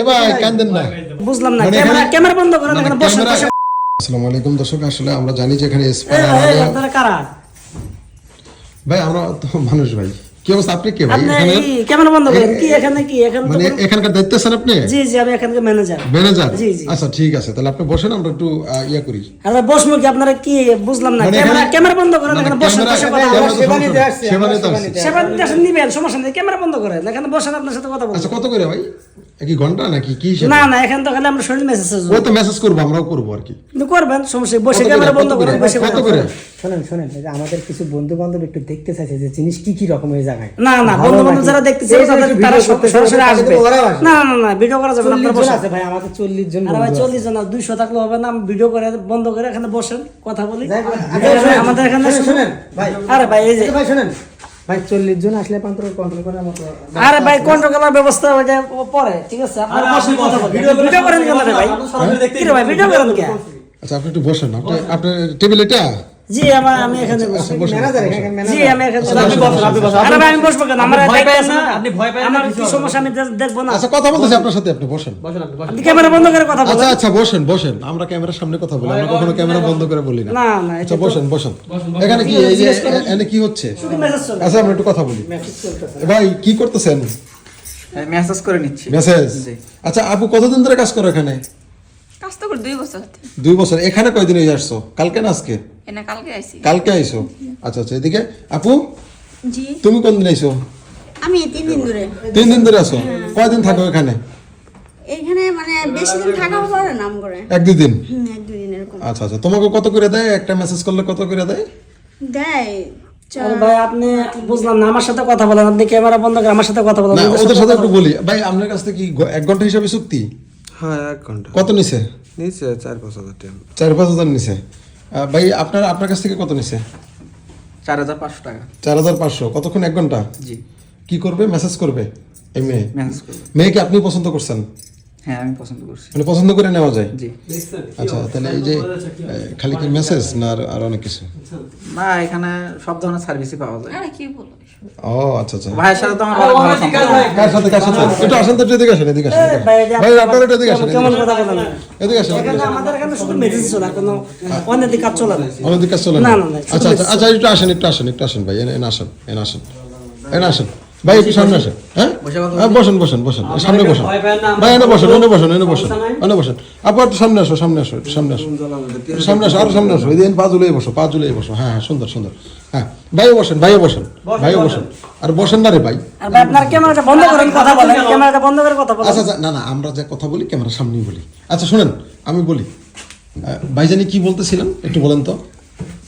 এ ভাই বুঝলাম না মানে ক্যামেরা ক্যামেরা বন্ধ করেন মানে এখানে বসে আসসালামু আলাইকুম দর্শক আসলে আমরা জানি যে এখানে এই, স্পার এই, আপনারা কারা? ভাই আমরা তো মানুষ ভাই। কি অবস্থা? আপনি কে ভাই? এখানে ক্যামেরা বন্ধ করেন। কি এখানে কি? এখানে মানে এখানকার দায়িত্ব আছেন আপনি? জি জি আমি এখানকার ম্যানেজার ম্যানেজার জি, জি। আচ্ছা ঠিক আছে। তাহলে আপনি বসেন আমরা একটু ইয়া করি। আরে বসমু কি? আপনারা কি? বুঝলাম না। মানে ক্যামেরা ক্যামেরা বন্ধ করেন এখানে বসেন বসে কথা সেবা সমস্যা নিতে নেই। সেবা আমরা নিতে সেবা নিতে সেবা নিবেন সমস্যা নেই। ক্যামেরা বন্ধ করেন। এখানে বসেন আপনার সাথে কথা বলব। আচ্ছা কত করে ভাই? কি ঘণ্টা নাকি কি না না এখানে তো খালি আমরা শরীর মেসেজ ও তো মেসেজ করব? আমরাও করব আর কি। করবেন সমস্যা বসে ক্যামেরা বন্ধ করেন বসে কত করে? শোনেন শোনেন আমাদের কিছু বন্ধু বান্ধব একটু দেখতে চাইছে যে জিনিস কি কি জায়গায়। না না বন্ধু বান্ধব যারা তাদের একটু তারা সরাসরি আসবে। না না না ভিডিও করা যাবে না চল্লিশ আপনারা জন বসেন। আছে ভাই আমাদের চল্লিশ জন আরে ভাই বন্ধু আছে। চল্লিশ জন না দুইশো থাকলে হবে না আমি ভিডিও করে বন্ধ করে এখানে বসেন কথা বলি। এখানে আমাদের এখানে শোনেন, শুধু- শোনেন, ভাই। আরে ভাই এই যে ভাই শোনেন। ভাই চল্লিশ জন আসলে কন্ট্রোল কন্ট্রোল করার মতো আরে ভাই কন্ট্রোল করার ব্যবস্থা ওইটা পরে ঠিক আছে? ভিডিও করেন কেন ভাই? ভাই ভিডিও করেন কে? আচ্ছা আপনি একটু বসেন আপনি আপনার টেবিল এটা? জি আমার আমি এখানে বসি। ম্যানেজার জি আমি এখানে আপনি বসেন, আপনি বসেন। আরে আমি বসবো কেন? আমার আপনি ভয় আমার কি সমস্যা আমি দেখব না। আচ্ছা কথা বলতেছি আপনার সাথে আপনি বসেন। আপনি ক্যামেরা বন্ধ করে কথা আচ্ছা বলেন। আচ্ছা বসেন বসেন। আমরা ক্যামেরার সামনে কথা বলি। আমরা কখনো ক্যামেরা বন্ধ করে বলি না। না না আচ্ছা বসেন বসেন। এখানে কি এই যে এখানে কি হচ্ছে? আচ্ছা আমরা একটু কথা বলি। ভাই কি করতেছেন? মেসেজ করে নিচ্ছি। মেসেজ আচ্ছা আপু কতদিন ধরে কাজ করো এখানে? কাজ তো করে দুই বছর দুই বছর। এখানে কয়দিন আসছো? কালকে না আজকে? এনে কালকে আইছি। কালকে আইছো? আচ্ছা আচ্ছা এদিকে। আপু? জি। তুমি কোন দিন আইছো? আমি তিন দিন ধরে। তিন দিন ধরে আছো? কয়দিন থাকো এখানে? এখানে মানে বেশি দিন থাকা পরে নাম করে। এক দুই দিন? এক দুই দিন এরকম। আচ্ছা আচ্ছা তোমাকে কত করে দেয়? একটা মেসেজ করলে কত করে দেয়? দেয় চ- আরে ভাই আপনি বুঝলাম না আমার সাথে কথা বলেন। আপনি ক্যামেরা বন্ধ করে আমার সাথে কথা বলেন। না ওদের সাথে একটু বলি। ভাই আপনার কাছ থেকে কি এক ঘণ্টা হিসাবে চুক্তি? হ্যাঁ এক ঘণ্টা। কত নিছে? নিছে চার পাঁচ হাজার টাকা। চার পাঁচ হাজার নিছে। ভাই আপনার আপনার কাছ থেকে কত নিছে? চার হাজার পাঁচশো টাকা। চার হাজার পাঁচশো। কতক্ষণ? এক ঘণ্টা? জি। কি করবে? মেসেজ করবে? এই মেয়ে? মেসেজ করব। মেয়েকে আপনি পছন্দ করছেন? হ্যাঁ আমি পছন্দ করছি। মানে পছন্দ করে নেওয়া যায়? জি। আচ্ছা তাহলে এই যে খালি কি মেসেজ না আর- অনেক কিছু? না এখানে সব ধরনের সার্ভিসই পাওয়া যায়। আরে কি বলো? ও আচ্ছা আচ্ছা। ভাইয়ের সাথে তো আমার ভালো সম্পর্ক। কার সাথে কার সাথে একটু আসেন তো একটু এদিকে আসেন এদিকে আসেন ভাই, এটা একটু এদিকে আসেন কেমন কথা বলেন আসেন। এদিকে আসেন এদিকে এখানে আসেন। আমাদের এখানে শুধু মেসেজ চলে কোনো অন্য দিক কাজ চলে না। আমাদের কাছে চলে না, না না, না, আচ্ছা আচ্ছা আচ্ছা একটু আসেন একটু আসেন একটু আসেন ভাই এনে আসেন এনে আসেন। এনে আসেন। ভাই একটু সামনে আসেন। হ্যাঁ? হ্যাঁ, বসেন বসেন বসেন। সামনে বসেন। ভাই এনে বসেন এনে বসেন এনে বসেন। এনে বসেন। আপু একটু সামনে আসো সামনে আসো একটু সামনে আসো। সামনে আসো আরও সামনে আসো। এই দিন পা জুলাই বসো পা জুলাই বসো। হ্যাঁ হ্যাঁ সুন্দর সুন্দর। হ্যাঁ ভাইও বসেন ভাইও বসেন ভাইও বসেন। আর বসেন না রে ভাই। আপনার ক্যামেরাটা বন্ধ করেন কথা বলেন ক্যামেরাটা বন্ধ করে কথা বলেন। আচ্ছা আচ্ছা না না আমরা যে কথা বলি ক্যামেরার সামনেই বলি। আচ্ছা শুনেন আমি বলি। ভাইজানি কি বলতেছিলেন? একটু বলেন তো।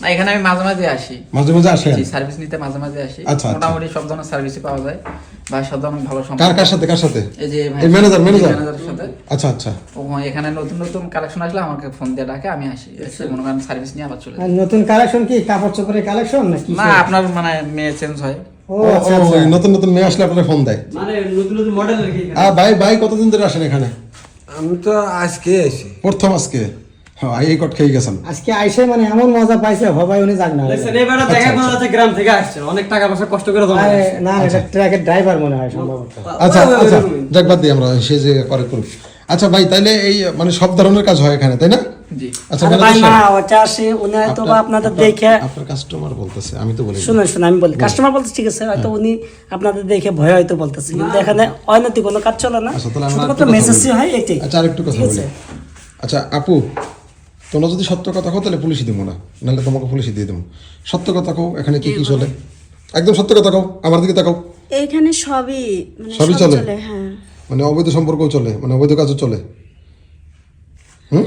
না এখানে আমি মাঝে মাঝে আসি। মাঝে মাঝে আসেন? জি সার্ভিস নিতে মাঝে মাঝে আসি। আচ্ছা, আচ্ছা। মোটামুটি সব ধরনের সার্ভিসই পাওয়া যায়। সাথে অনেক ভালো সম্পর্ক। কার সাথে কার সাথে? এই যে এই ম্যানেজার ম্যানেজার ম্যানেজারের সাথে। আচ্ছা আচ্ছা। ও এখানে নতুন নতুন কালেকশন আসলে আমাকে ফোন দিয়ে ডাকে আমি আসি। এসে মনে করেন সার্ভিস নিয়ে আবার চলে যাই। নতুন কালেকশন কি? কাপড় চোপড়ের কালেকশন নাকি না আপনার মানে মেয়ে চেঞ্জ হয়। আচ্ছা নতুন নতুন মেয়ে আসলে আপনার ফোন দেয়। মানে নতুন নতুন মডেল আর ভাই ভাই কতদিন ধরে আসেন এখানে? আমি তো আজকে আইছি প্রথম আজকে? হ্যাঁ এই কট খেয়ে গেছেন। আজকে আইসে মানে এমন মজা পাইছে হবাই উনি যাক না। দেখছেন এবারে দেখা হচ্ছে গ্রাম থেকে আসছেন অনেক টাকা পয়সা কষ্ট করে জমা আরে না এটা ট্রাকের ড্রাইভার মনে হয় সম্ভবত। আচ্ছা আচ্ছা ওই, ওই। যাক বাদ দিই আমরা সে যে করে। করুক আচ্ছা ভাই তাইলে এই মানে সব ধরনের কাজ হয় এখানে তাই না? আচ্ছা ভাই না ওটা আসে উনি হয়তো বা আপনাদের দেখে আপনার কাস্টমার বলতেছে আমি তো বলি শুনুন শুনুন আমি বলি। কাস্টমার বলতে ঠিক আছে হয়তো উনি আপনাদের দেখে ভয় হয়তো বলতেছে কিন্তু এখানে অনৈতিক কোনো কাজ চলে না। আচ্ছা শুধুমাত্র মেসেজই হয় এটাই আচ্ছা আরেকটু কথা বলি? আচ্ছা আপু তোমরা যদি সত্য কথা কও তাহলে পুলিশই দেবো না। নাহলে তোমাকে পুলিশই দিয়ে দেবো সত্য কথা কও এখানে কি কি চলে? একদম সত্য কথা কও আমার দিকে তাকাও। এইখানে সবই মানে সবই সব চলে? হ্যাঁ। মানে অবৈধ সম্পর্কও চলে? মানে অবৈধ কাজও চলে?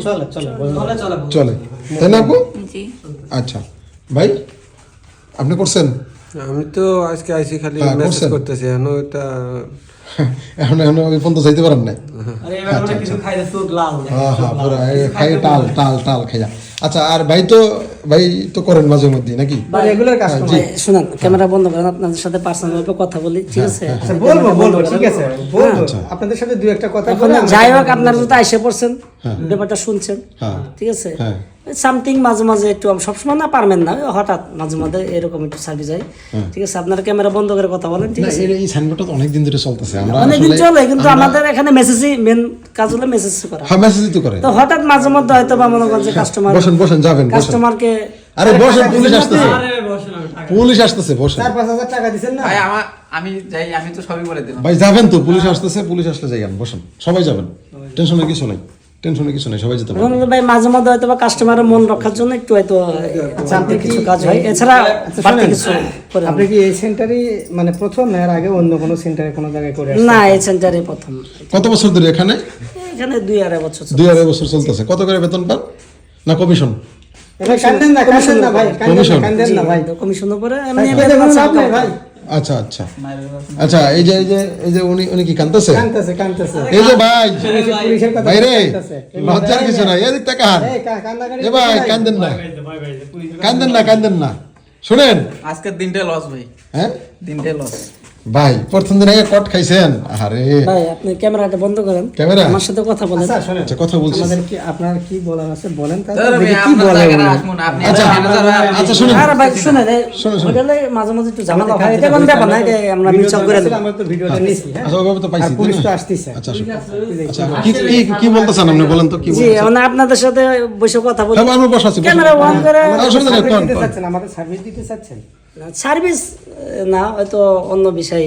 চলে চলে চলে চলে। চলে। তাই না আপু? জি। আচ্ছা। ভাই আপনি করছেন? আমি তো আজকে আইছি খালি হ্যাঁ, মেসেজ করতেছি এখন ওটা এখন এখন ওই পর্যন্ত যাইতে পারেন হ্যাঁ হ্যাঁ এই খাই টাল টাল টাল খাইয়া। আচ্ছা আর ভাই তো ভাই তো করেন মাঝে মধ্যে নাকি? রেগুলার কাস্টমার ভাই, শুনেন ক্যামেরা বন্ধ করেন আপনাদের সাথে পার্সোনাল ভাবে কথা বলি ঠিক আছে? আচ্ছা, বলব বলব ঠিক আছে বলব। আচ্ছা। আপনাদের সাথে দুই একটা কথা যাই হোক আপনারা যদি এসে পড়ছেন ব্যাপারটা শুনছেন হ্যাঁ। ঠিক আছে? হ্যাঁ। সামথিং মাঝে মাঝে একটু সবসময় না পারবেন না হঠাৎ মাঝে মাঝে এরকম একটু সার্ভিস হয়। ঠিক আছে আপনার ক্যামেরা বন্ধ করে কথা বলেন ঠিক আছে? এই সাইনবোর্ডটা তো অনেকদিন ধরে চলতেছে আমরা অনেকদিন আসলে চলে কিন্তু আমাদের এখানে মেসেজই মেন কাজ হলো মেসেজ করা। হ্যাঁ মেসেজ তো করে। তো হঠাৎ মাঝে মধ্যে হয়তো বা মনে করেন যে কাস্টমার বসেন বসেন যাবেন কাস্টমারকে আরে বসেন পুলিশ আসতেছে। আরে বসেন টাকা পুলিশ আসতেছে বসেন। চার পাঁচ হাজার টাকা দিচ্ছেন না? ভাই আমার আমি যাই আমি তো সবই বলে দিলাম। ভাই যাবেন তো পুলিশ আসতেছে পুলিশ আসলে যাই বসেন। সবাই যাবেন টেনশনের কিছু নাই। টেনশনের কিছু নাই সবাই যেতে রমজান ভাই মাঝে মধ্যে হয়তো বা কাস্টমারের মন রক্ষার জন্য একটু হয়তো জানতে কিছু কাজ হয়। এছাড়া কিছু আপনি কি এই সেন্টারই মানে প্রথম না এর আগে অন্য কোনো সেন্টারে কোনো জায়গায় করে? না এই সেন্টারে প্রথম। কত বছর ধরে এখানে? এখানে দুই আড়াই বছর দুই আড়াই বছর চলতেছে। কত করে বেতন পান? না কমিশন ভাই, কান্দেন না ভাই কান্দেন না, কমিশন। না ভাই। তো কমিশনের উপরে ভাই, এমনি নাই এমনি ভাই। আচ্ছা আচ্ছা। আচ্ছা এই যে এই যে এই যে উনি উনি কি কাঁদতেছে? কাঁদতেছে কাঁদতেছে। এই যে ভাই পুলিশের- কথা ভাই রে লজ্জার কিছু নাই। এদিক টাকা হার এই কা- কান্নাকাটি এ ভাই কান্দেন না। কান্দেন না কান্দেন না। শুনেন। আজকের দিনটা লস ভাই। হ্যাঁ? দিনটা লস ভাই প্রথম দিন আগে কট খাইছেন? আরে ভাই আপনি ক্যামেরাটা বন্ধ করেন। ক্যামেরা? আমার সাথে কথা বলেন। আচ্ছা আচ্ছা কথা বলছি। আমাদের কি আপনার কি বলার আছে? বলেন দেখি ভাই, কি বলে আপনি আচ্ছা, আচ্ছা শুনুন। আর ভাই শুনে শোনো, শোনো। ওইটা লই মাঝে মাঝে একটু ঝামেলা হয়। এটা কোনো ব্যাপার না এটা আমরা ভিডিও মিউচুয়াল করে নেব। আমরা তো ভিডিওটা নিছি হ্যাঁ। আচ্ছা ওইভাবে তো পাইছি পুলিশ তো আসতেছে। আচ্ছা আচ্ছা। কি কি কি বলতেছেন আপনি? বলেন তো কি জি বলতেছেন? মানে আপনাদের সাথে বসে কথা বলি। হ্যাঁ, আমরা বসে আছি, ক্যামেরা। অন করে আমাদের সার্ভিস দিতে চাচ্ছেন আমাদের সার্ভিস দিতে চাচ্ছেন। সার্ভিস না হয়তো অন্য বিষয়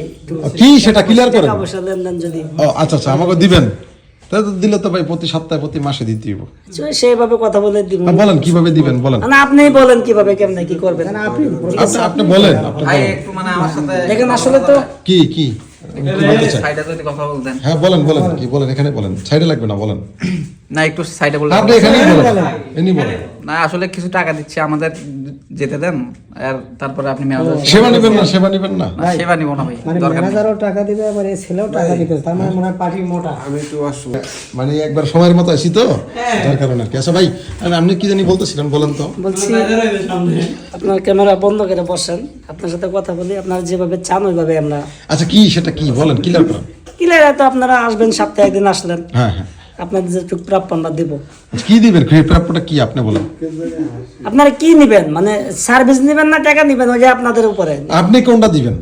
কি সেটা ক্লিয়ার করেন? টাকা পয়সা লেনদেন যদি ও আচ্ছা আচ্ছা আমাকে দিবেন। দিলে তো ভাই প্রতি সপ্তাহে প্রতি মাসে দিতে হইব। সেইভাবে কথা বলে দিব। বলেন কীভাবে দিবেন বলেন। না আপনিই বলেন কীভাবে কেমনে কি করবেন। না আপনি আপনি আপনি বলেন ভাই একটু মানে আমার সাথে দেখেন আসলে তো কি কি? হ্যাঁ বলেন বলেন কি বলেন এখানে বলেন। সাইডে লাগবে না বলেন। না একটু সাইডে বললে আপনি এখানেই বলেন। এনি বলেন। না আসলে কিছু টাকা দিচ্ছে আমাদের যেতে দেন আর তারপরে আপনি সেবা নেবেন না সেবা নেবেন না। সেবা নিব না ভাই মানে দরকার নেই। ম্যানেজারও টাকা দিবে আবার এই ছেলেও টাকা দিবে তার মানে মনে হয় পার্টি মোটা। আমি একটু অসময় মানে একবার সময়ের মতো আসি তো? যার কারণে আর কি আচ্ছা ভাই আপনি কি জানি বলতেছিলেন বলেন তো। বলছি আপনার ক্যামেরা বন্ধ করে বসেন আপনার সাথে কথা বলি আপনারা যেভাবে চান ওইভাবে আমরা আচ্ছা কি সেটা কি? বলেন ক্লিয়ার করেন কিলার তো আপনারা আসবেন সপ্তাহে একদিন আসলেন। হ্যাঁ হ্যাঁ। আপনাদের যেটুকু প্রাপ্য আমরা দিব। কি দিবেন? প্রাপ্যটা কি আপনি বলেন? আপনারা কি নিবেন? মানে সার্ভিস নিবেন না টাকা নিবেন? ওই যে আপনাদের উপরে। আপনি কোনটা দিবেন?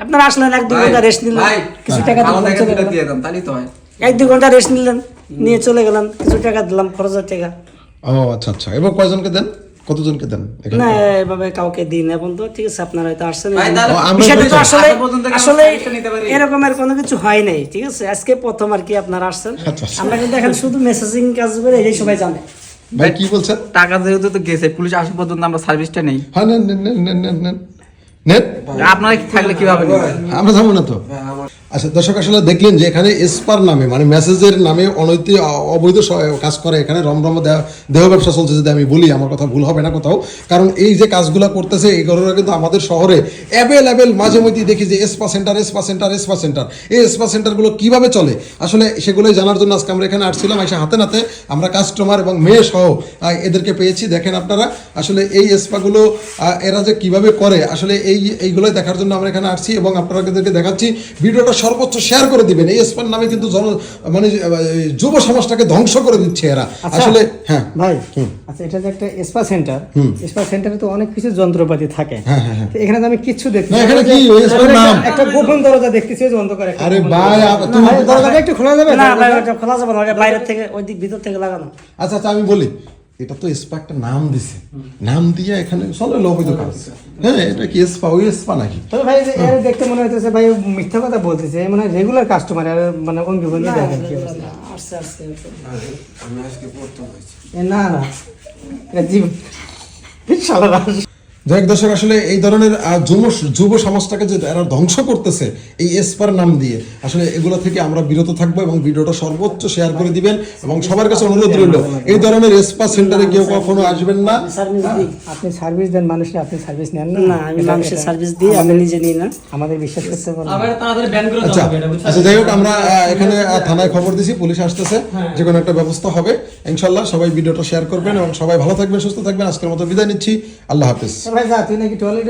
আপনারা আসলেন এক দু ঘণ্টা রেস্ট নিলেন। কিছু টাকা ভালো দিলেন টাকা চলে দিলে গেলেন। দিয়ে দেন তাহলেই তো হয়। এক দু ঘণ্টা রেস্ট নিলেন নিয়ে চলে গেলাম কিছু টাকা দিলাম খরচের টাকা ও আচ্ছা আচ্ছা। এবং কয়জনকে দেন? কতজনকে দেন না এভাবে কাউকে দিন এবং তো ঠিক আছে আপনারা হয়তো আসছেন বিষয়টা তো আসলে আসলে সার্ভিসটা নিতে পারি? এরকমের কোনো কিছু হয় নাই ঠিক আছে? আজকে প্রথম আর কি আপনারা আসছেন। আচ্ছা, আচ্ছা। আমরা কিন্তু এখন শুধু মেসেজিং কাজ করে এই সবাই জানে। ভাই কি বলছেন? টাকা যেহেতু তো গেছে পুলিশ আসা পর্যন্ত আমরা সার্ভিসটা নেই। হ্যাঁ নেন নেন নেন নেন। নেন। আপনারা কি থাকলে কীভাবে আমরা যাব না তো। আচ্ছা দর্শক আসলে দেখলেন যে এখানে এসপার নামে মানে মেসেজের নামে অনৈতিক অবৈধ কাজ করে এখানে রমরম দেহ- ব্যবসা চলছে যদি আমি বলি আমার কথা ভুল হবে না কোথাও। কারণ এই যে কাজগুলো করতেছে এগুলোরা কিন্তু আমাদের শহরে অ্যাভেলেবেল মাঝে মধ্যেই দেখি যে spa centre spa centre spa centre. এই এসপা সেন্টারগুলো কীভাবে চলে? আসলে সেগুলোই জানার জন্য আজকে আমরা এখানে আসছিলাম এসে হাতে নাতে আমরা কাস্টমার এবং মেয়ে সহ এদেরকে পেয়েছি। দেখেন আপনারা আসলে এই স্পাগুলো আহ, এরা যে কীভাবে করে আসলে এই এইগুলোই দেখার জন্য আমরা এখানে আসছি এবং আপনাদেরকে দেখাচ্ছি। ভিডিওটা সর্বোচ্চ শেয়ার করে দিবেন। এই স্পার নামে কিন্তু জন মানে যুব সমাজটাকে ধ্বংস করে দিচ্ছে এরা। আসলে হ্যাঁ। ভাই আচ্ছা এটা যে একটা স্পা সেন্টার স্পা সেন্টারে তো অনেক কিছু যন্ত্রপাতি থাকে। এখানে তো আমি কিচ্ছু দেখছি এখানে কি? ওই spa র নাম? একটা গোপন দরজা দেখতেছি যে অন্ধকারে একটা আরে ভাই, তুমি- দরজাটা একটু খোলা যাবে। না ভাই ওটা খোলা যাবে না বাইরে থেকে ওই দিক ভিতর থেকে লাগানো। আচ্ছা আচ্ছা আমি বলি। এটা তো স্পা একটা নাম দিছে। নাম দিয়ে এখানে চলে লোভিত কাজ। হ্যাঁ এটা কি স্পা ওই স্পা নাকি? তবে ভাই এর দেখতে মনে হইতেছে ভাই মিথ্যা কথা বলতেছে মানে রেগুলার কাস্টমার আর মানে অঙ্গি ভঙ্গি দেখেন কি অবস্থা। আসছে আসছে আমি আজকে পড়তে হইছে না না এটা জীব শালারা যাই হোক দর্শক আসলে এই ধরনের যুব যুব সমাজটাকে যে এরা ধ্বংস করতেছে এই এসপার নাম দিয়ে আসলে এগুলো থেকে আমরা বিরত থাকব এবং ভিডিওটা সর্বোচ্চ শেয়ার করে দিবেন এবং সবার কাছে অনুরোধ রইল এই ধরনের এসপা সেন্টারে কেউ কখনো আসবেন না। আপনি সার্ভিস দেন। মানুষকে আপনি সার্ভিস নেন না। না আমি মানুষের সার্ভিস দিই আমি নিজে নিই না। আমাদের বিশ্বাস করতে পারব আবার তাড়াতাড়ি ব্যান করে আচ্ছা এটা বুঝছেন? আচ্ছা যাই হোক আমরা এখানে থানায় খবর দিছি পুলিশ আসতেছে যে কোনো একটা ব্যবস্থা হবে। ইনশাল্লাহ সবাই ভিডিওটা শেয়ার করবেন এবং সবাই ভালো থাকবেন সুস্থ থাকবেন। আজকের মতো বিদায় নিচ্ছি। আল্লাহ হাফিজ। ভাই যা তুই নাকি টয়লেটে